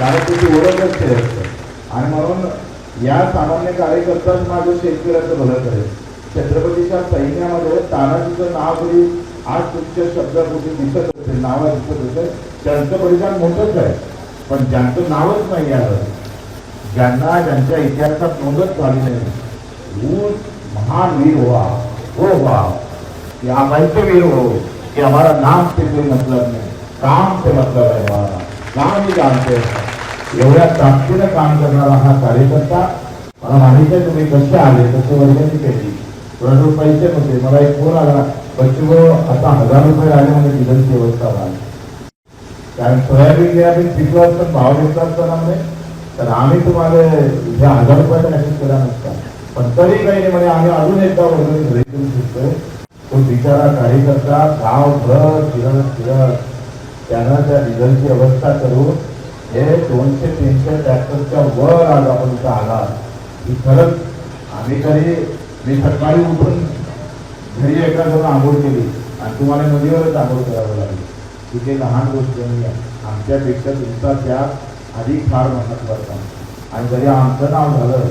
कारण त्याची ओळखच ते असते. आणि म्हणून या सामान्य कार्यकर्ताच माझं शेतकऱ्याचं भलं करेल छत्रपतीच्या सैन्यामध्ये तानाजीचं नाव जरी आज तुमच्या शब्दापोटी दिसत असेल नाव दिसत असेल त्यांचं बलिदान मोठंच आहे पण ज्यांचं नावच नाही आलं ज्यांना ज्यांच्या इतिहासात नोंदच झाली नाही. ऊस महान वीर व्हा हो व्हा. की आम्हाला वीर हो की हमारा नाम से कोई मतलब नहीं. काम से मतलब है हमारा काम ही जानते हैं एवढ्या ताकदीनं काम करणारा हा कार्यकर्ता मला माहिती आहे तुम्ही कसे आले कसे वर्गणी केली थोडं पैसे होते मला एक फोन आला पश्चिम आता हजार रुपये आले म्हणजे डिझेलची व्यवस्था झाली. कारण सोयाबीन गियाबीन पिकलं असतं भाव घेतला असताना म्हणे तर आम्ही तुम्हाला ह्या हजार रुपयाचा मेसेज केला नसता. पण तरी काही नाही म्हणे आम्ही अजून एकदा वगैरे घरी करू शकतोय. तो बिचारा कार्यकर्ता गावभर फिरत फिरत त्यांना त्या डिझेलची व्यवस्था करून हे दोनशे तीनशे ट्रॅक्टरच्या वर आज आपण इथं आला ही खरंच आम्ही तरी मी सकाळी उठून घरी एका जण आंघोळ केली आणि तुम्हाला नदीवरच आंघोळ करावं लागली. तिथे लहान गोष्ट नाही आहे आमच्यापेक्षा तुमचा त्याग अधिक फार महत्त्वाचा आणि जरी आमचं नाव झालं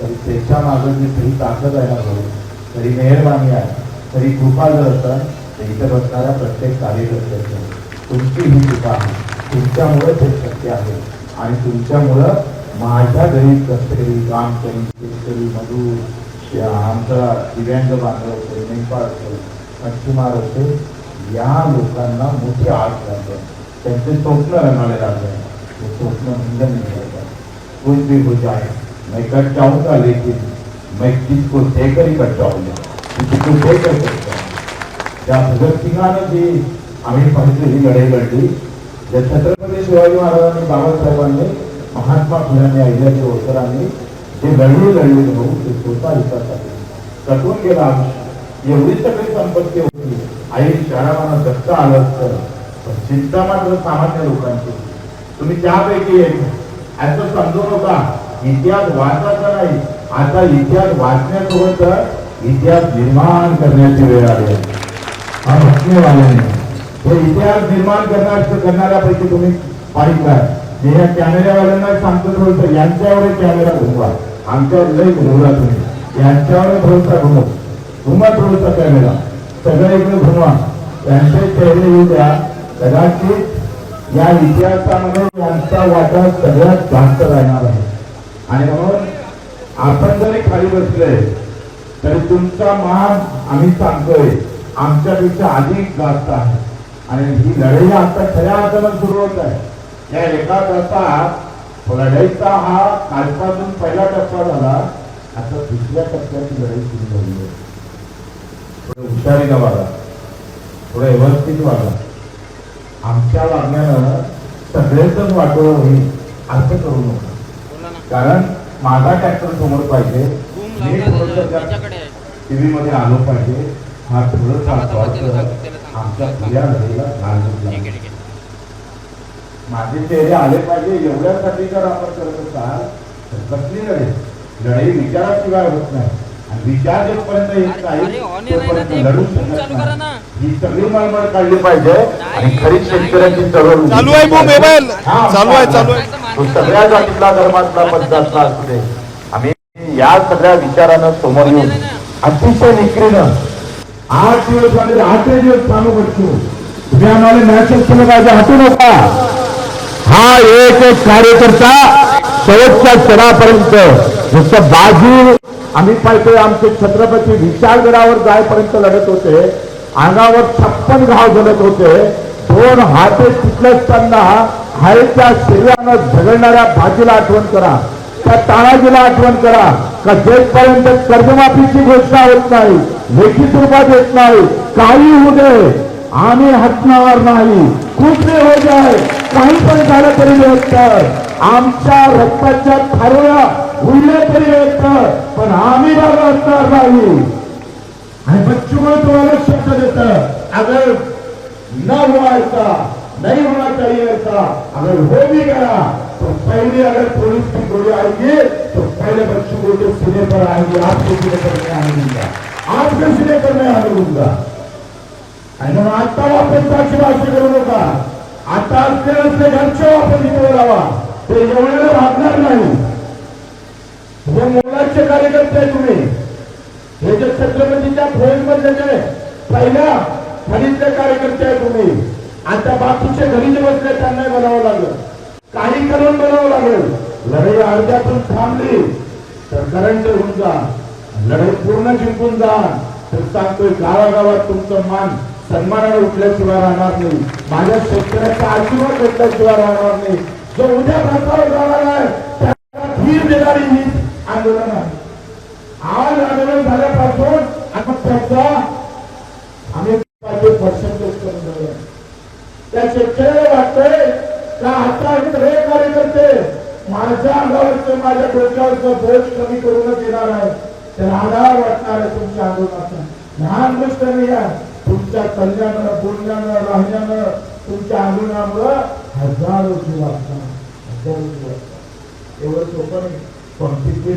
तरी त्याच्या मागं जी तरी ताकद आहे ना भाऊ तरी मेहरबानी आहे. तरी कृपा जर असेल तर इथे बसणाऱ्या प्रत्येक कार्यकर्त्याचं. तुमची ही कृपा आहे. तुमच्यामुळे ते शक्य आहे. आणि तुमच्यामुळं माझ्या घरी कष्टकरी काम करी शेतकरी मजूर आमचा दिव्यांग बांधव असेल नेपाळ असेल मच्छीमार असेल या लोकांना मोठी आग लागतं. त्यांचे स्वप्न रंगाले लागले. ते स्वप्न भंग नहीं होता कुछ भी हो जाए मैं कट जाऊंगा लेकिन मैं किसको देकर ही कट जाऊंगा किसको देकर कट जाऊंगा त्या भगतसिंगानं जी आम्ही पाहिजे ही लढाई लढली ज्या छत्रपती शिवाजी महाराजांनी बाबासाहेबांनी महात्मा फुलांनी अहिल्याजी होळकरांनी जे लढली लढले भाऊ ते स्वतः हितासाठी कटून गेला एवढी सगळी संपत्ती होती. आई शहरामानं दत्त आलं असतं. पण चिंता मात्र सामान्य लोकांची. तुम्ही त्यापैकी एक. असं समजू नका. इतिहास वाचायचा नाही. आता इतिहास वाचण्यासोबत इतिहास निर्माण करण्याची वेळ आली आहे. हा घटनेवाल्याने हे इतिहास निर्माण करणार करणाऱ्यापैकी तुम्ही पाहिजे मी या कॅमेऱ्यावाल्यांना सांगतो थोडस यांच्यावर कॅमेरा घुमवा. आमच्यावर लय घुमवला तुम्ही. यांच्यावर भरोसा घुमव. घुमा थोडसा कॅमेरा. सगळं इकडे घुमा यांचे चेहरे येऊ द्या. कदाचित या इतिहासामध्ये यांचा वाटा सगळ्यात जास्त राहणार आहे. आणि म्हणून आपण जरी खाली बसले तरी तुमचा मान आम्ही सांगतोय आमच्यापेक्षा अधिक जास्त आहे. आणि ही लढाई आता खऱ्या अर्थानं सुरू होत आहे. या एका तासात लढाईचा हा कालपासून पहिला टप्पा झाला. आता दुसऱ्या टप्प्याची लढाई सुरू झाली आहे. थोडं हुशारीनं वागा थोडं व्यवस्थित वागा आमच्या वागण्यानं सगळेच वाटोळं होईल असं करू नका. कारण माझा ट्रॅक्टर समोर पाहिजे मी थोडंसं टीव्ही मध्ये आलो पाहिजे. हा थोडंसं माझे चेहरे आले पाहिजे एवढ्यासाठी जर आपण करत असाल तर कसली लढाई लढाई विचाराशिवाय होत नाही आणि विचार जोपर्यंत येत नाही तोपर्यंत लढू शकत. नाही ही सगळी मळमळ काढली पाहिजे आणि खरी. शेतकऱ्यांची चळवळ चालू आहे. मोबाईल. चालू आहे, चालू. आहे. तो सगळ्या जातीतला धर्मातला पंचातला असू दे आम्ही या सगळ्या विचारानं समोर येऊन अतिशय निकरीनं आठ दिवस झाले आठही दिवस चालू करतो. तुम्ही आम्हाला मॅसेज केलं पाहिजे हटू नका. हा एक एक कार्यकर्ता शेवटच्या क्षणापर्यंत जसं बाजू आम्ही पाहतोय आमचे छत्रपती विशालगडावर जायपर्यंत लढत होते. अंगावर छप्पन घाव झडत होते. दोन हाते तिथले असताना हायच्या शरीरानं झगडणाऱ्या भाजीला आठवण करा. त्या तानाजीला आठवण करा. का जेपर्यंत कर्जमाफीची घोषणा होत नाही लेखी स्वरूपात येत नाही काही होऊ दे. आम्ही हटणार नाही. कुछ हो जाय? काही पण झालं तरी तर आमच्या रक्ताच्या थारोळ्या उडल्या तरी तर पण आम्ही असणार नाही. आणि बच्चूमुळे तुम्हाला शब्द देत. अगर न हुआ ऐसा नहीं होना चाहिए ऐसा अगर हो भी गया तो पहले अगर पुलिस की गोली आएगी तो पहले बच्चों को जो सीने पर आएंगे आपके सीने पर मैं आने दूंगा। आपके सीने पर मैं आने दूंगा। आणि आता वापस साक्षी भाषा करू नका आता असले असले घरचे वापस इथे लावा ते एवढ्याला भागणार नाही हे मुलाचे कार्यकर्ते आहे तुम्ही हे जे छत्रपतीच्या फौजमधले जे पहिल्या फळीतले कार्यकर्ते आहे तुम्ही आता बापूचे घरी जे बसले त्यांना बनावं लागलं काही करून बनावं लागेल लढाई अर्ध्यातून थांबली तर करंट होऊन जा लढाई पूर्ण जिंकून तर सांगतोय गावागावात तुमचं मान सन्मानाने उठल्याशिवाय राहणार नाही. माझ्या शेतकऱ्याचा आशीर्वाद भेटल्याशिवाय राहणार नाही. जो उद्या प्रस्ताव जाणार आहे त्याला धीर देणारी ही आंदोलन आहे. आज आंदोलन झाल्यापासून आपण त्याचा आम्ही पर्सेंटेज करून देऊया त्या शेतकऱ्याला वाटतंय का आता हे कार्यकर्ते माझ्या अंगावरचं माझ्या डोक्यावरचं बोज कमी करूनच येणार त्याला आधार वाटणार तुमच्या आंदोलनाचा लहान गोष्ट नाही आहे. तुमच्या कल्याणानं बोलण्यानं राहण्यानं तुमच्या आंदोलनामुळं हजारो जीव असणार. हजारो जीव असतात एवढं सोपं नाही. पंक्तीची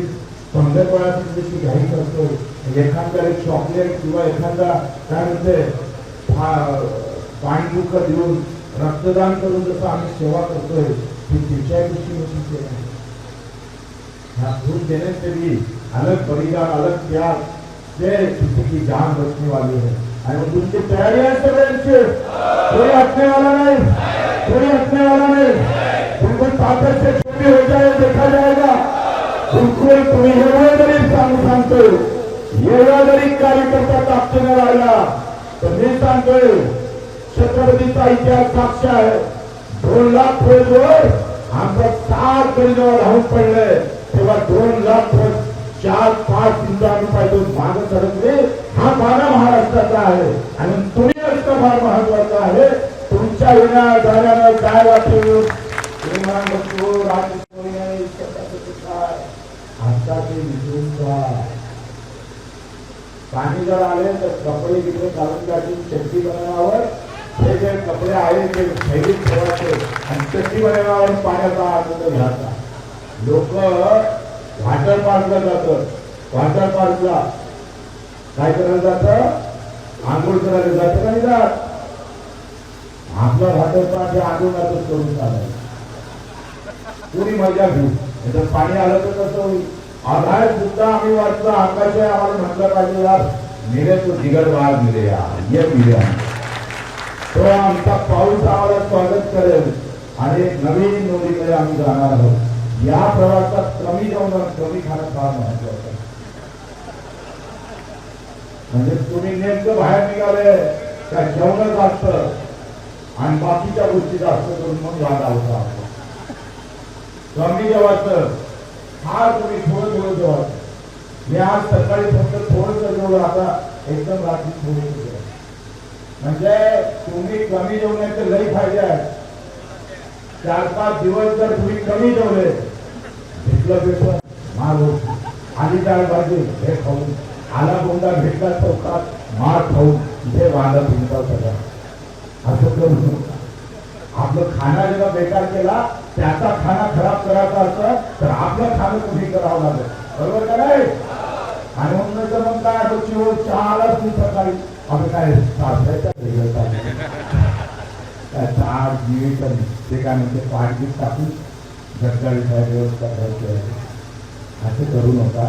संध्याकाळाची जशी घाई करतो एखादा एक चॉकलेट किंवा एखादा काय म्हणते पाणीबुक देऊन रक्तदान करून जसं आम्ही सेवा करतोय ती तिच्या गोष्टी होती सेवा आहे. दूध देने से भी अलग बलिदान अलग त्याग से किसी की जान बचने वाली है। आणि मग तुमची तयारी आहे सगळ्यांची हटने वाला नहीं। कोई हटने वाला नहीं। बिल्कुल ताकत से छोटी हो जाए, देखा जाएगा। बिल्कुल तुम्ही एवढं जरी सांगू सांगतोय एवढा जरी कार्यकर्ता ताकदीने तर मी सांगतोय छत्रपतीचा इतिहास साक्ष आहे दोन लाख फौजवर आमचा सात गरीजवर राहून पडले तेव्हा दोन लाख चार पाच दिवसा आम्ही पाहिजे मागे सरकले. हा माना महाराष्ट्राचा आहे. आणि तुम्ही असणं फार महत्वाचं आहे. तुमच्या येण्या जाण्यानं काय वाटेल आता ते विसरून पाणी जर आले तर कपडे तिकडे काढून काढून चट्टी बनवण्यावर हे जे कपडे आहेत ते थैलीत ठेवायचे. आणि चट्टी बनवण्यावर पाण्याचा आनंद घ्यायचा. लोक वॉटर पार्कला जातात. वॉटर पार्कला काय करायला जातं? आंघोळ करायला जातं का नाही जात. आपला वॉटर पार्क हे आंघोळातच करून चालायचं पुरी मजा घेऊ? त्याच्यात पाणी आलं तर कसं होईल? आधार सुद्धा आम्ही वाचलं आकाश आहे आम्हाला म्हटलं पाहिजे यार मिळे तो दिगड वाघ मिळे यार. ये मिळे तो आमचा पाऊस आम्हाला स्वागत करेल. आणि नवीन नोंदीकडे आम्ही जाणार आहोत. या प्रवासात कमी जाऊन कमी खाणं फार महत्वाचं म्हणजे तुम्ही नेमकं बाहेर निघाले त्या जेवणच असत आणि बाकीच्या गोष्टी जास्त करून मग वाद होता कमी जेवायचं फार तुम्ही थोडं थोडं जेवायचं. मी आज सकाळी फक्त थोडस जेवलं आता एकदम रात्री थोडं म्हणजे तुम्ही कमी जेवण्याचे लई फायदे आहेत. चार पाच दिवस जर तुम्ही कमी जेवले भेटलं पेपर मार आणि डाळ भाजी हे खाऊन. आला बोंडा भेटला चौकात मार खाऊन. इथे वादा तुमचा सगळा. असं करू आपलं खाना जेव्हा बेकार केला त्याचा खाना खराब करायचा असं तर आपलं खाणं तुम्ही करावं लागेल. बरोबर का नाही? आणि म्हणून जर मग काय रोजची रोज चहा आलाच नाही सकाळी. आपण काय सासऱ्याच्या वेगळं आठ काय जीवित ते काय म्हणते पाठगीत टाकून झटकाळी काय व्यवस्था करायची आहे असं करू नका.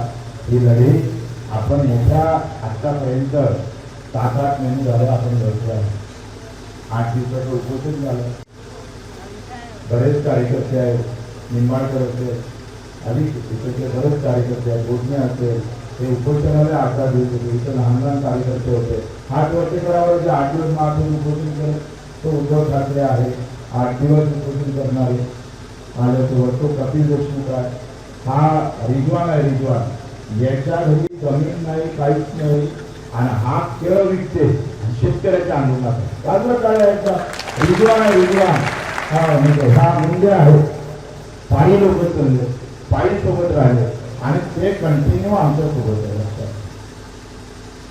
ही लढी आपण मोठ्या आत्तापर्यंत सात आठ महिने झाले आपण लढतो आहे आठ दिवसाचं उपोषण झालं. बरेच कार्यकर्ते आहेत. निंबाळकर असेल अधिक तिकडचे बरेच कार्यकर्ते आहेत. बोटणे असेल ते उपोषणाला आठ दहा दिवस होते. इथं लहान लहान कार्यकर्ते होते. आठ वर्षेकरावर जे आठ दिवस मागून उपोषण करत तो उद्धव ठाकरे आहे. आठ दिवस उपस्थित करणारे. माझ्यासोबत तो कपिल देशमुख आहे. हा रिजवान आहे रिजवान. याच्या घरी जमीन नाही काहीच नाही. आणि हा केळ विकते. शेतकऱ्याच्या आंदोलनात आहे. बाजूला काय यायचा रिजवान आहे रिजवान. हा म्हणजे हा मुंडे आहे पायी लोक चालले. पायी सोबत राहिले. आणि ते कंटिन्यू आमच्यासोबत आहे.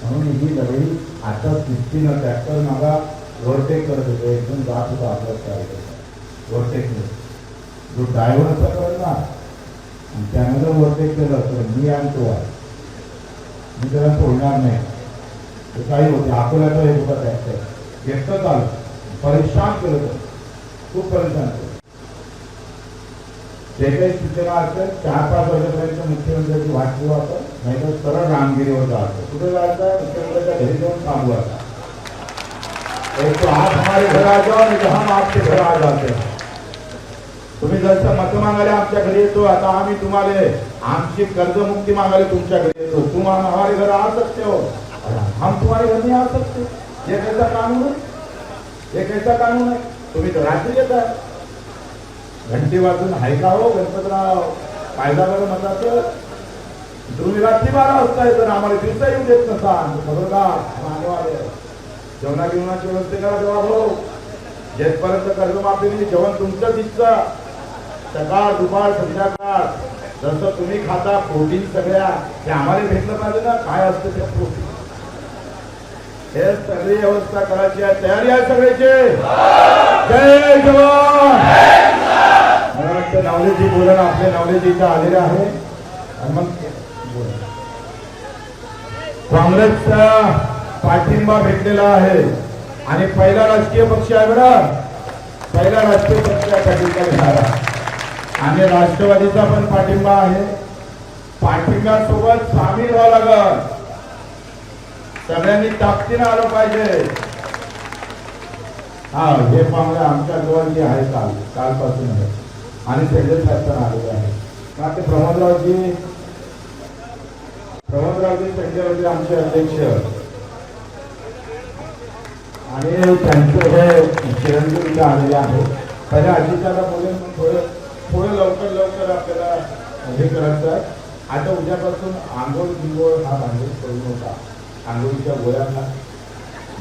म्हणून ही लढाई आता तिथीनं ट्रॅक्टर मागा. ओव्हरटेक करत होतो एकदम जात होता आपल्या कार्यकर्ता ओव्हरटेक जो ड्रायव्हर असा ना आणि त्यानं जर ओव्हरटेक केलं तर मी आणतो आहे. मी त्याला सोडणार नाही. काही होते. अकोल्याचा एक होता ट्रॅक्टर एकटंच आलं परेशान केलं खूप परेशान केलं. जे काही सूचना असतात चार पाच वर्षापर्यंत मुख्यमंत्र्यांची वाट ठेवू आपण. नाही तर सरळ रामगिरीवर जायचं. कुठे जायचं? मुख्यमंत्र्यांच्या घरी जाऊन थांबू आता. एक तो आप हमारे घर आ जाओ नहीं तो हम आपके घर आ जाते हैं। तुम्ही जसं मत मागायला आमच्या घरी येतो आता आम्ही तुम्हाला आमची कर्जमुक्ती मागायला तुमच्या घरी येतो तुम हमारे घर आ सकते हो हम तुम्हारे घर नहीं आ सकते। ये कैसा कानून है? ये कैसा कानून है? तुम्ही तर रात्री येत आहे घंटी वाजून हाय हो गणपतराव हो, कायदा बरं म्हणतात तुम्ही रात्री बारा वाजता येतो आम्हाला दिवसा येऊ देत नसा बरोबर जेवणा जेवणाची व्यवस्था करा तेव्हा भाऊ. जेथपर्यंत कर्जमाफी जेवण तुमचं इच्छा. सकाळ दुपार संध्याकाळ. जसं तुम्ही खाता प्रोटीन सगळ्या. हे आम्हाला भेटलं पाहिजे ना. काय असतं ते प्रोटीन? हे सगळी व्यवस्था करायची आहे. तयारी आहे सगळ्याची जय जवान! मला वाटतं नवलेजी बोलणं आपले नवलेजी इथं आलेले आहे. आणि मग काँग्रेसचा पाठिंबा भेटलेला आहे. आणि पहिला राजकीय पक्ष आहे बरं. पहिला राजकीय पक्ष आहे पाठिंबा घेणारा आणि राष्ट्रवादीचा पण पाठिंबा आहे. पाठिंब्यासोबत सामील व्हावं लागल. सगळ्यांनी ताकदीनं आलं पाहिजे. हा हे पाहुणे आमच्या जवळ जे आहे काल. कालपासून आहे. आणि संजय साहेब आलेले आहे का ते प्रमोदरावजी? प्रमोदरावजी संजयवरती आमचे अध्यक्ष. आणि त्यांचे हे चिरंजीव इथे आलेले आहे पहिले अजिताला बोलून थोडं थोडं लवकर लवकर आपल्याला हे करायचं आहे. आता उद्यापासून आंघोळ बिंगोळ हा भांडे करू नका आंघोळीच्या गोळ्यांना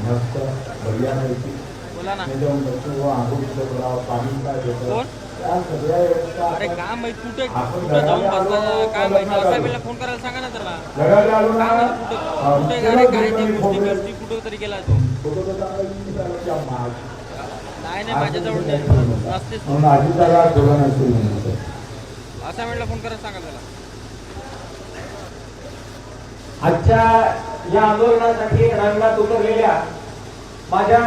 मस्त बढियापैकी बोला ना. त्याच्यावर बसतो व आंघोळीचं पाणी काय देतं? अरे काय माहीत कुठे कुठं जाऊन बसला काय माहिती आलो. वेळेला फोन करायला सांगा ना त्याला कुठं कुठे काय ते गोष्टी. गोष्टी कुठं तरी गेला तो. नाही नाही माझ्याजवळ म्हणतो. असा वेळेला फोन करायला सांगा त्याला आजच्या या आंदोलनासाठी रंगात उतरलेल्या माझ्या